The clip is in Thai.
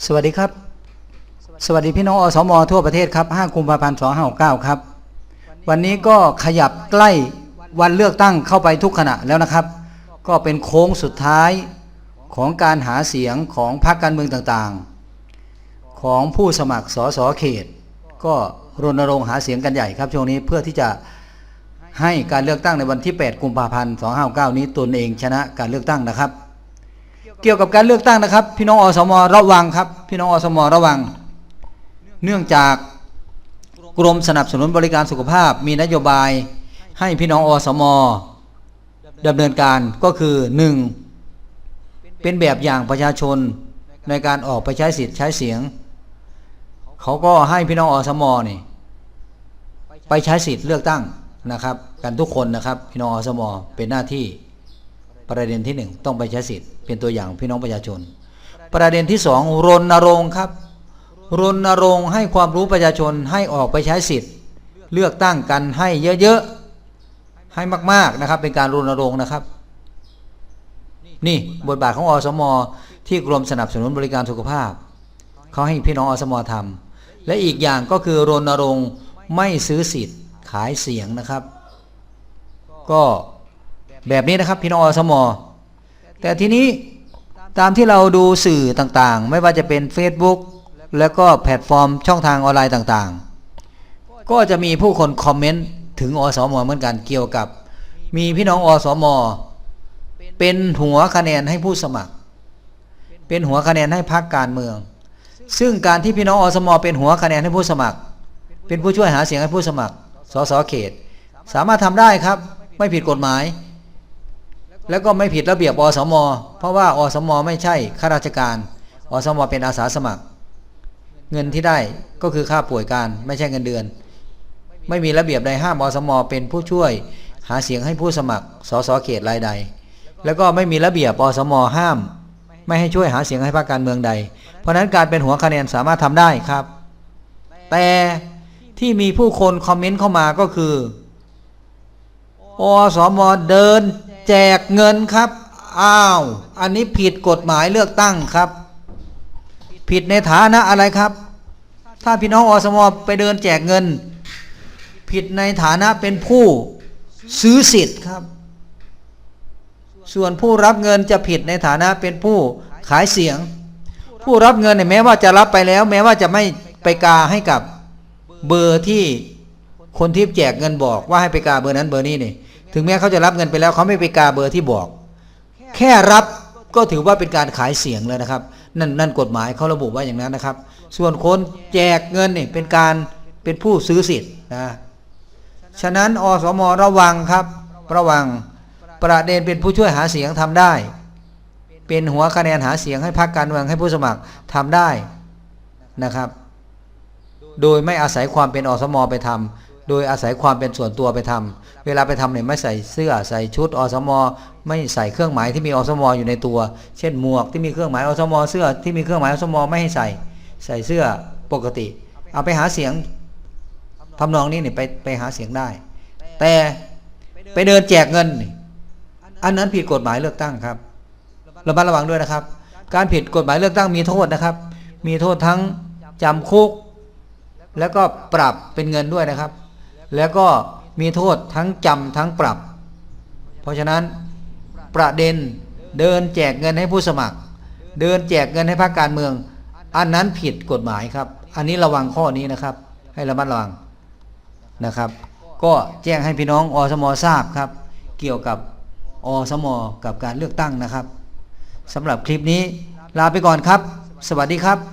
สวัสดีครับ สวัสดีพี่น้องอสมทั่วประเทศครับ5กุมภาพันธ์2569ครับ วันนี้ก็ขยับใกล้วันเลือกตั้งเข้าไปทุกขณะแล้วนะครับ ก็เป็นโค้งสุดท้ายของการหาเสียงของพรรคการเมืองต่างๆ ของผู้สมัครสสเขต ก็รณรงค์หาเสียงกันใหญ่ครับช่วงนี้เพื่อที่จะให้การเลือกตั้งในวันที่ 8 กุมภาพันธ์ 2569 นี้ตนเองชนะการเลือกตั้งนะครับ เกี่ยวกับการเลือกตั้งนะครับ พี่น้องอสมระวังครับ พี่น้องอสมระวัง เนื่องจากกรมสนับสนุนบริการสุขภาพ มีนโยบายให้พี่น้องอสมดำเนินการก็คือ 1. เป็นแบบอย่างประชาชนในการออกไปใช้สิทธิ์ใช้เสียง เขาก็ให้พี่น้องอสมนี่ไปใช้สิทธิ์เลือกตั้งนะครับ กันทุกคนนะครับ พี่น้องอสมเป็นหน้าที่ ประเด็นที่หนึ่งต้องไปใช้สิทธิ์เป็นตัวอย่างพี่น้องประชาชน ประเด็นที่สองรณรงค์ครับ รณรงค์ให้ความรู้ประชาชนให้ออกไปใช้สิทธิ์ เลือกตั้งกันให้เยอะๆให้มากๆนะครับ เป็นการรณรงค์นะครับ นี่บทบาทของอสมที่กรมสนับสนุนบริการสุขภาพเขาให้พี่น้องอสมทำและอีกอย่างก็คือรณรงค์ไม่ซื้อสิทธิ์ขายเสียงนะครับ ก็ แบบนี้นะครับ พี่น้องอสมแต่ทีนี้ตามที่เราดูสื่อต่างๆ ไม่ว่าจะเป็น Facebook แล้วก็แพลตฟอร์มช่องทางออนไลน์ต่างๆ ก็จะมีผู้คนคอมเมนต์ถึงอสมเหมือนกันเกี่ยวกับ มีพี่น้องอสมเป็นหัวคะแนนให้ผู้สมัคร เป็นหัวคะแนนให้พรรคการเมือง ซึ่งการที่พี่น้องอสมเป็นหัวคะแนนให้ผู้สมัคร เป็นผู้ช่วยหาเสียงให้ผู้สมัครสสเขต สามารถทำได้ครับ ไม่ผิดกฎหมาย แล้วก็ไม่ผิดระเบียบอสม เพราะว่าอสม ไม่ใช่ข้าราชการ อสม เป็นอาสาสมัคร เงินที่ได้ก็คือค่าป่วยการไม่ใช่เงินเดือน ไม่มีระเบียบใดห้ามอสม เป็นผู้ช่วย หาเสียงให้ผู้สมัครสสเขตรายใด แล้วก็ไม่มีระเบียบอสม ห้าม ไม่ให้ช่วยหาเสียงให้พรรคการเมืองใด เพราะนั้นการเป็นหัวคะแนนสามารถทำได้ครับ แต่ที่มีผู้คนคอมเมนต์เข้ามาก็คือ อสมเดิน แจกเงินครับ อ้าว อันนี้ผิดกฎหมายเลือกตั้งครับ ผิดในฐานะอะไรครับ ถ้าพี่น้องอสมไปเดินแจกเงิน ผิดในฐานะเป็นผู้ซื้อสิทธิ์ครับ ส่วนผู้รับเงินจะผิดในฐานะเป็นผู้ขายเสียง ผู้รับเงินเนี่ยแม้ว่าจะรับไปแล้ว แม้ว่าจะไม่ไปกาให้กับเบอร์ที่คนที่แจกเงินบอกว่าให้ไปกาเบอร์นั้นเบอร์นี้นี่ ถึงแม้เขาจะรับเงินไปแล้วเขาไม่ไปกาเบอร์ที่บอก แค่รับก็ถือว่าเป็นการขายเสียงแล้วนะครับ นั่นนั่นกฎหมายเขาระบุไว้อย่างนั้นนะครับ ส่วนคนแจกเงินนี่เป็นการเป็นผู้ซื้อสิทธิ์นะฉะนั้นอสมระวังครับ ระวังประเด็นเป็นผู้ช่วยหาเสียงทำได้ เป็นหัวคะแนนหาเสียงให้พรรคการเมืองให้ผู้สมัครทำได้นะครับ โดยไม่อาศัยความเป็นอสมไปทำ โดยอาศัยความเป็นส่วนตัวไปทำเวลาไปทำเนี่ยไม่ใส่เสื้อใส่ชุดอสมอไม่ใส่เครื่องหมายที่มีอสมออยู่ในตัว เช่นหมวกที่มีเครื่องหมายอสมอเสื้อที่มีเครื่องหมายอสมอไม่ให้ใส่ ใส่เสื้อปกติ เอาไปหาเสียงทำนองนี้เนี่ยไปไปหาเสียงได้ แต่ไปเดินแจกเงิน อันนั้นผิดกฎหมายเลือกตั้งครับระมัดระวังด้วยนะครับ การผิดกฎหมายเลือกตั้งมีโทษนะครับ มีโทษทั้งจำคุก แล้วก็ปรับเป็นเงินด้วยนะครับ แล้วก็มีโทษทั้งจำทั้งปรับ เพราะฉะนั้นประเด็นเดินแจกเงินให้ผู้สมัคร เดินแจกเงินให้พรรคการเมือง อันนั้นผิดกฎหมายครับ อันนี้ระวังข้อนี้นะครับ ให้ระมัดระวังนะครับ ก็แจ้งให้พี่น้องอสมทราบครับ เกี่ยวกับอสมกับการเลือกตั้งนะครับสำหรับคลิปนี้ลาไปก่อนครับ สวัสดีครับ